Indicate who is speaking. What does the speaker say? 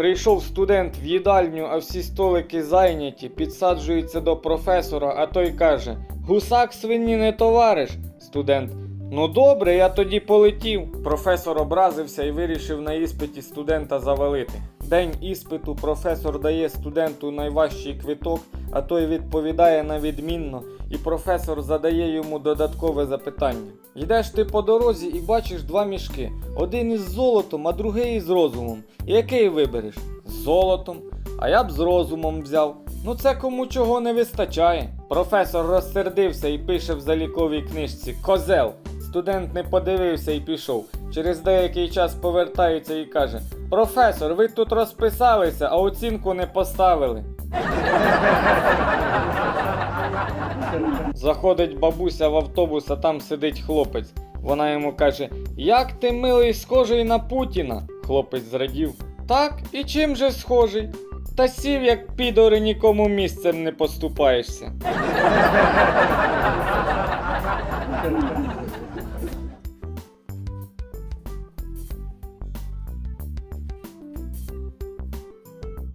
Speaker 1: Прийшов студент в їдальню, а всі столики зайняті, підсаджується до професора, а той каже: Гусак свині не товариш. Студент. Ну добре, я тоді полетів. Професор образився і вирішив на іспиті студента завалити. День іспиту професор дає студенту найважчий квиток, а той відповідає на відмінно, і професор задає йому додаткове запитання. Йдеш ти по дорозі і бачиш два мішки: один із золотом, а другий із розумом. Який вибереш? З золотом. А я б з розумом взяв. Ну це кому чого не вистачає. Професор розсердився і пише в заліковій книжці Козел. Студент не подивився і пішов. Через деякий час повертається і каже: Професор, ви тут розписалися, а оцінку не поставили. Заходить бабуся в автобус, а там сидить хлопець. Вона йому каже: Як ти милий схожий на Путіна? Хлопець зрадів. Так, і чим же схожий? Та сів, як підори, нікому місцем не поступаєшся.